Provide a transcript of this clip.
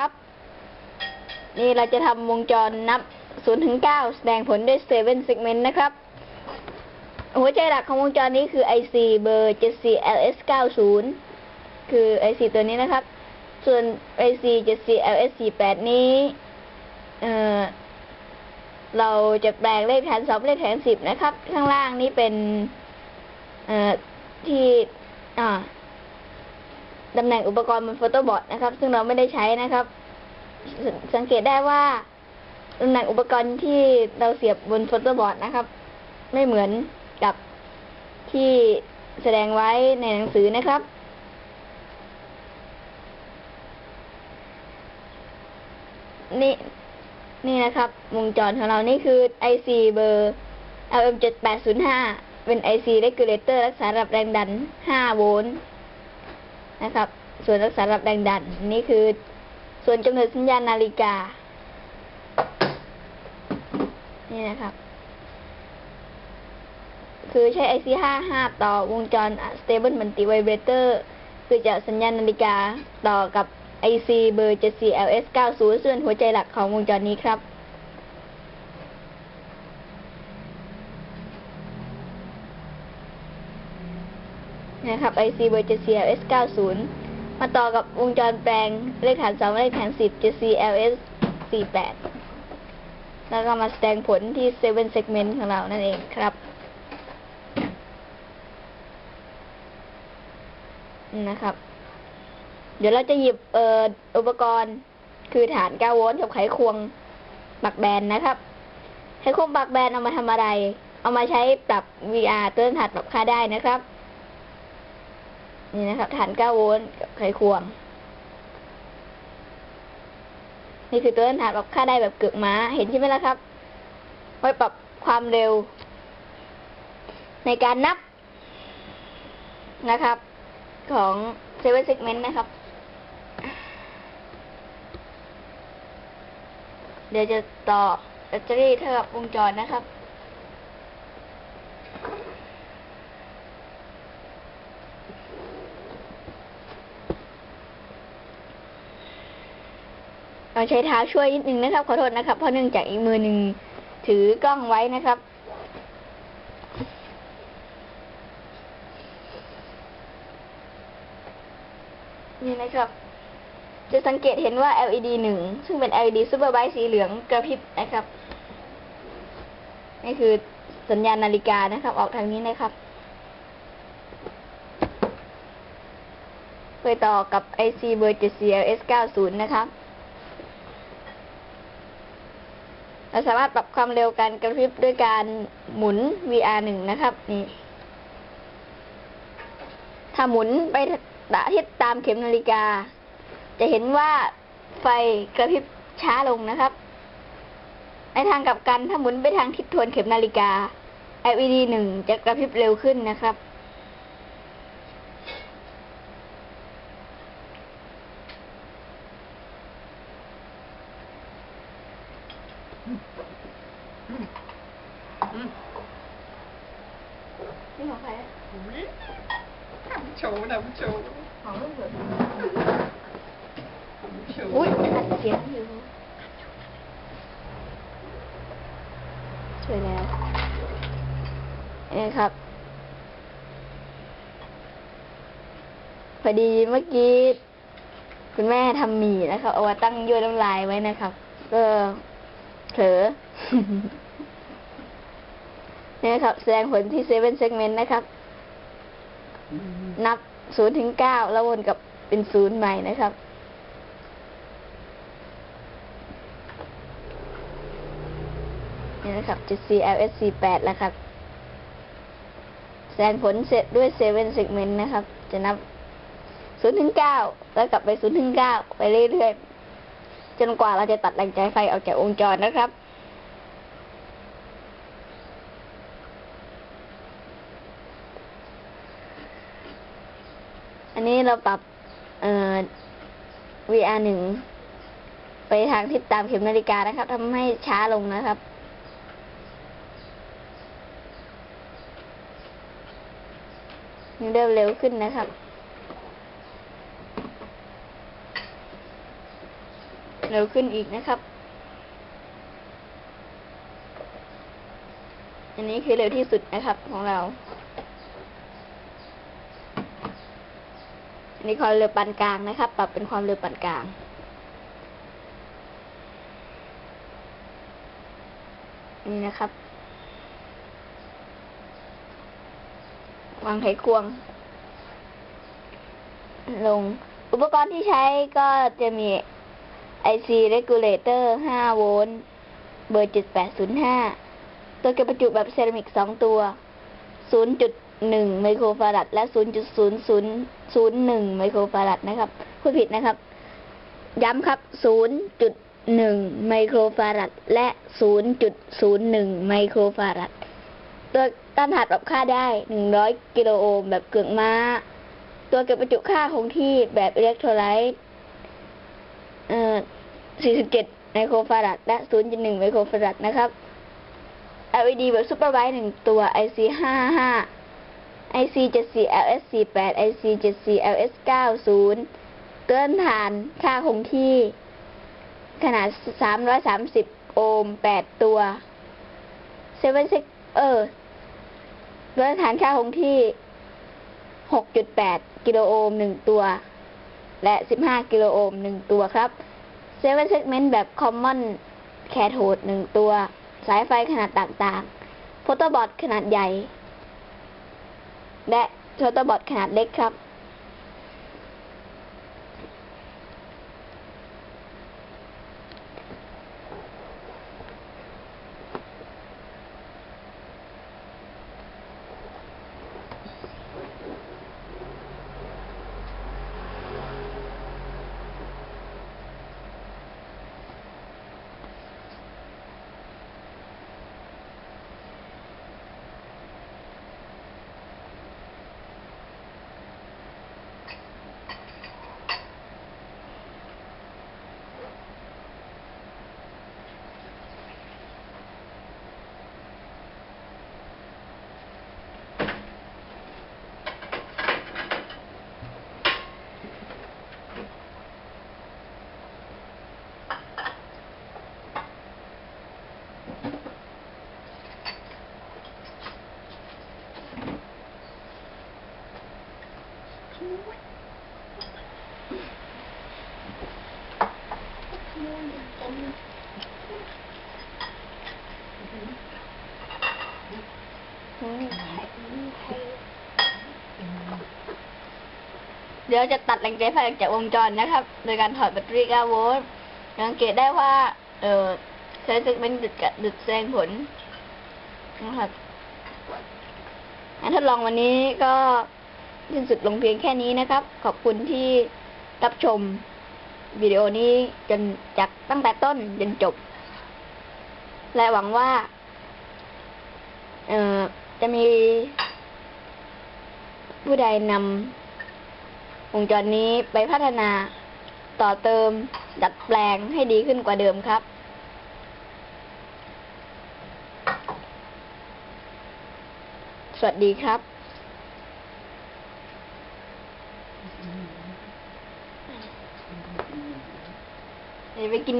ครับ นี่เราจะทำวงจรนับ0ถึง9แสดงผลด้วย7 segment นะครับ หัวใจหลักของวงจรนี้คือ IC เบอร์ 74LS90 คือ IC ตัวนี้นะครับ ส่วน IC 74LS48 นี้ เอ่อ เราจะแปลงเลขฐาน2เลขฐาน10 นะครับ ข้างล่างนี้เป็น เอ่อ ที่ อ่า ตำแหน่งอุปกรณ์บนโฟโต้บอร์ดนะครับ ซึ่งเราไม่ได้ใช้นะครับสสังเกตได้ว่าตำแหน่งอุปกรณ์ที่เราเสียบบนโฟโต้บอร์ดนะครับ ไม่เหมือนกับที่แสดงไว้ในหนังสือนะครับนี่นี่นะครับ วงจรของเรานี่คือ IC เบอร์ LM7805 เป็น IC regulator รักษาระดับแรงดัน 5 โวลต์ นะครับ ส่วนรักษาระดับแรงดัน นี่คือ ส่วนกำเนิดสัญญาณนาฬิกา นี่นะครับ คือใช้ IC 55 ต่อวงจร Stable Multi Vibrator คือจะสัญญาณนาฬิกาต่อกับ IC เบอร์ 74LS90 ซึ่งเป็นหัวใจหลักของวงจรนี้ครับ นะครับ IC เบอร์ 74LS90 มาต่อกับวงจรแปลงเลขฐาน2เลขฐาน 10 74LS48 แล้วก็มาแสดงผลที่ 7 segment ของเรานั่นเองครับนะครับ เดี๋ยวเราจะหยิบเอ่ออุปกรณ์คือฐาน9โวลต์กับไขควงปักแบนนะครับ ไขควงปักแบนเอามาทำอะไร เอามาใช้ปรับ VR ต้นถัดปรับค่าได้นะครับ นี่นะครับฐาน9โวลต์กับไขควง นี่คือตัวต้นฐานปรับค่าได้แบบเกือกม้า เห็นใช่ไหมล่ะครับ ไว้ปรับความเร็ว ในการนับนะครับ ของเซเว่นเซกเมนต์นะครับ เดี๋ยวจะต่อแบตเตอรี่เท่ากับวงจรนะครับ ใช้เท้าช่วยนิดนึงนะครับ ขอโทษนะครับ เพราะเนื่องจากอีกมือหนึ่งถือกล้องไว้นะครับ นี่นะครับ จะสังเกตเห็นว่า LED หนึ่งซึ่งเป็น LED Super Bright สีเหลืองกระพริบนะครับ นี่คือสัญญาณนาฬิกานะครับ ออกทางนี้นะครับไปต่อกับ IC เบอร์ 74LS90 นะครับ เราสามารถปรับความเร็วการกระพริบด้วยการหมุน VR หนึ่งนะครับนี่ถ้าหมุนไปทิศตามเข็มนาฬิกา จะเห็นว่าไฟกระพริบช้าลงนะครับ ในทางกลับกันถ้าหมุนไปทางทิศทวนเข็มนาฬิกา LED หนึ่งจะกระพริบเร็วขึ้นนะครับ นี่ของใครอะอุ๊ยทำโชว์ทำโชว์ของลูกเหรอโชว์อุ้ยอัดเสียงอยู่สวยแล้วนี่ครับ พอดีเมื่อกี้ คุณแม่ทำหมี่นะครับเอาไว้ตั้งยั่วน้ำลายไว้นะครับ ก็เผลอ นี่นะครับ แสดงผลที่เซเว่นเซกเมนต์นะครับ นับศูนย์ถึงเก้าแล้ววนกับเป็นศูนย์ใหม่นะครับนี่นะครับจุด CLS 48แล้วครับแสดงผลเสร็จด้วย7 segment นต์นะครับ จะนับ0ถึง9แล้วกลับไป0ถึง9ไปเรื่อยๆจนกว่าเราจะตัดแรงจ่ายไฟออกจากวงจรนะครับ อันนี้เราปรับเอ่อ VR หนึ่งไปทางทิศตามเข็มนาฬิกานะครับทำให้ช้าลงนะครับ เริ่มเร็วขึ้นนะครับ เร็วขึ้นอีกนะครับ อันนี้คือเร็วที่สุดนะครับของเรา นนี้ความเร็วปานกลางนะครับ ปรับเป็นความเร็วปานกลาง นี่นะครับ วางไขควง ลง อุปกรณ์ที่ใช้ก็จะมี IC regulator 5 โวลต์ เบอร์ 7805 ตัวเก็บประจุแบบเซรามิก 2 ตัว 0. 0.1ไมโครฟารัดและ 0.0001ไมโครฟารัดนะครับพูดผิดนะครับ ย้ำครับ 0.1ไมโครฟารัดและ 0.01ไมโครฟารัดตัวต้านทานปรับค่าได้ 100 กิโลโอห์มแบบเกลือกม้า ตัวเก็บประจุค่าคงที่แบบอิเล็กโทรไลต์เอ่อ47ไมโครฟารัดและ 0.1ไมโครฟารัดนะครับ LED แบบซูเปอร์ไวท์หนึ่งตัว IC 55 IC 74 LS 48 IC 74 LS 90เตือนฐานค่าคงที่ ขนาด 330 โอห์ม 8 ตัว7เออเตือนฐานค่าคงที่ 6.8 กิโลโอห์ม 1 ตัว และ 15 กิโลโอห์ม 1 ตัวครับ7 segment แบบ common cathode 1ตัว สายไฟขนาดต่างๆ โฟโตบอร์ดขนาดใหญ่ และโฟโตบอร์ดขนาดเล็กครับ เดี๋ยวจะตัดแรงใจไฟออกจากวงจรนะครับ โดยการถอดแบตเตอรี่9โวลต์สังเกตได้ว่า เออใช้ซึกเป็นดึดกับดึดแสดงผลนะครับการทดลองวันนี้ก็ สิ้นสุดลงเพียงแค่นี้นะครับ ขอบคุณที่รับชมวิดีโอนี้จนจากตั้งแต่ต้นจนจบ และหวังว่า เอ่อ จะมี ผู้ใดนำวงจรนี้ไปพัฒนาต่อเติม ดัดแปลงให้ดีขึ้นกว่าเดิมครับ สวัสดีครับเดี๋ยว ไปกิน